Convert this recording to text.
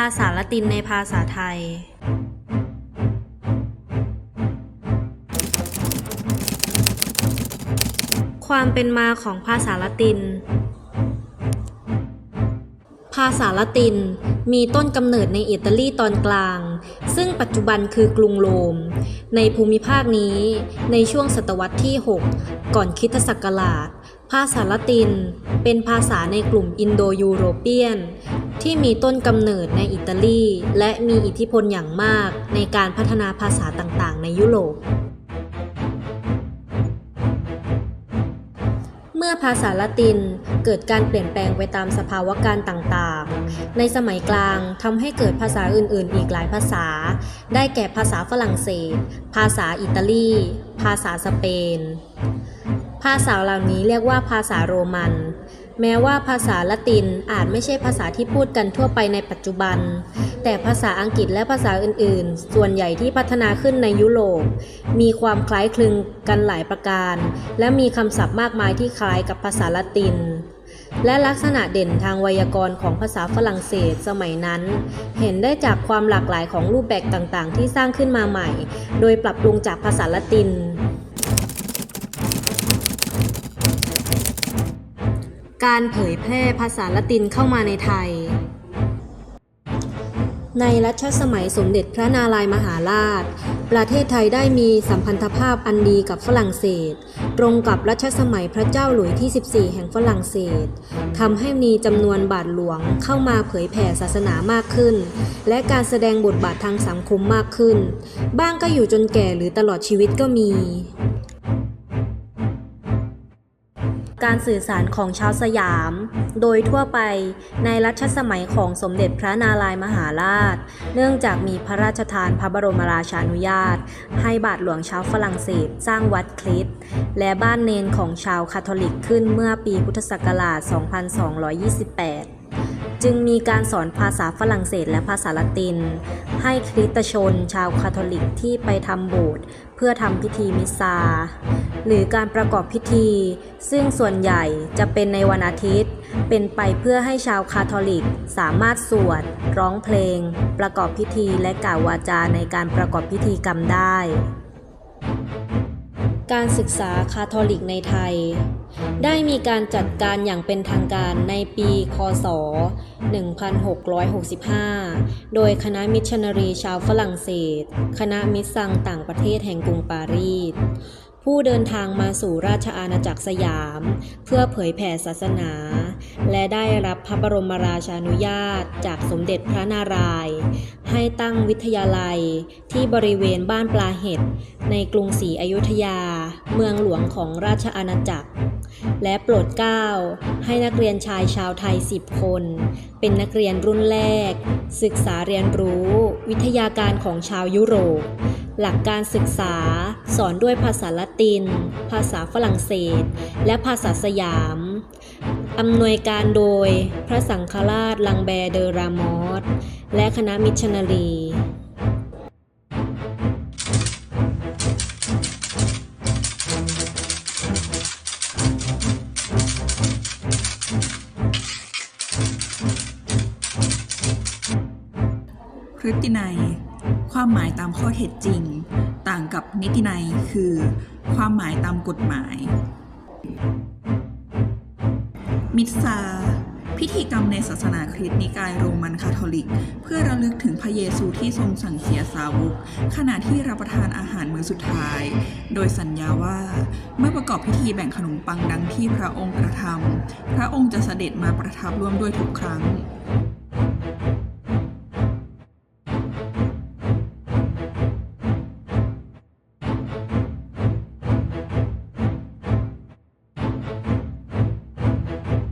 ภาษาละตินในภาษาไทย ความเป็นมาของภาษาละติน ภาษาละตินมีต้นกำเนิดในอิตาลีตอนกลาง ซึ่งปัจจุบันคือกรุงโรม ในภูมิภาคนี้ในช่วงศตวรรษที่ 6 ก่อนคริสตศักราช ภาษาละตินเป็นภาษาในกลุ่มอินโดยูโรเปียน ที่มีต้นกำเนิดในอิตาลี และมีอิทธิพลอย่างมากในการพัฒนาภาษาต่างๆ ในยุโรป เมื่อภาษาละตินเกิดการเปลี่ยนแปลงไปตามสภาวะการต่างๆ ในสมัยกลางทำให้เกิดภาษาอื่นๆ อีกหลายภาษา ได้แก่ภาษาฝรั่งเศส ภาษาอิตาลี ภาษาสเปน ภาษาเหล่านี้เรียกว่าภาษาโรมัน แม้ว่าภาษาละตินอาจไม่ใช่ภาษาที่พูดกันทั่วไปในปัจจุบัน แต่ภาษาอังกฤษและภาษาอื่น ๆ ส่วนใหญ่ที่พัฒนาขึ้นในยุโรป มีความคล้ายคลึงกันหลายประการ และมีคำศัพท์มากมายที่คล้ายกับภาษาละติน และลักษณะเด่นทางไวยากรณ์ของภาษาฝรั่งเศสสมัยนั้น เห็นได้จากความหลากหลายของรูปแบบต่าง ๆ ที่สร้างขึ้นมาใหม่ โดยปรับปรุงจากภาษาละติน การเผยแพร่ภาษาละตินเข้ามาในไทย ในรัชสมัยสมเด็จพระนารายมหาราช ประเทศไทยได้มีสัมพันธภาพอันดีกับฝรั่งเศส ตรงกับรัชสมัยพระเจ้าหลุยที่ 14 แห่งฝรั่งเศสทำให้มีจำนวนบาทหลวงเข้ามาเผยแผ่ศาสนามากขึ้น และการแสดงบทบาททางสังคมมากขึ้น บ้างก็อยู่จนแก่หรือตลอดชีวิตก็มี การสื่อสารของชาวสยาม โดยทั่วไปในรัชสมัยของสมเด็จพระนารายมหาราช เนื่องจากมีพระราชทานพระบรมราชานุญาต ให้บาทหลวงชาวฝรั่งเศสสร้างวัดคริสต์และบ้านเนนของชาวคาทอลิกขึ้นเมื่อปีพุทธศักราช 2228 จึงมีการสอนภาษาฝรั่งเศสและภาษาละติน ให้คริสตชนชาวคาทอลิกที่ไปทำโบสถ์เพื่อทำพิธีมิสซา หรือการประกอบพิธี ซึ่งส่วนใหญ่จะเป็นในวันอาทิตย์ เป็นไปเพื่อให้ชาวคาทอลิกสามารถสวด ร้องเพลง ประกอบพิธีและกล่าววาจาในการประกอบพิธีกรรมได้ การศึกษาคาทอลิกในไทย ได้มีการจัดการอย่างเป็นทางการในปีคศ 1665 โดยคณะมิชชันนารีชาวฝรั่งเศส คณะมิตรสังต่างประเทศแห่งกรุงปารีส ผู้เดินทางมาสู่ราชอาณาจักรสยาม เพื่อเผยแผ่ศาสนา และได้รับพระบรมราชานุญาตจากสมเด็จพระนารายณ์ ให้ตั้งวิทยาลัยที่บริเวณบ้านปลาเห็ดในกรุงศรีอยุธยา เมืองหลวงของราชอาณาจักร และโปรดเกล้าให้นักเรียนชายชาวไทย 10 คน เป็นนักเรียนรุ่นแรก ศึกษาเรียนรู้ วิทยาการของชาวยุโรป หลักการศึกษาสอนด้วยภาษาละติน ภาษาฝรั่งเศส และภาษาสยามอำนวยการโดยพระสังฆราชลังแบร์เดอรามอส และคณะมิชชันนารีพฤตินัย ความหมายตามข้อเท็จจริง ต่างกับนิตินัยคือ ความหมายตามกฎหมาย มิสซา พิธีกรรมในศาสนาคริสต์นิกายโรมันคาทอลิก เพื่อระลึกถึงพระเยซูที่ทรงสั่งเสียสาวก ขณะที่รับประทานอาหารมื้อสุดท้าย โดยสัญญาว่า เมื่อประกอบพิธีแบ่งขนมปังดังที่พระองค์กระทำพระองค์จะเสด็จมาประทับร่วมด้วยทุกครั้ง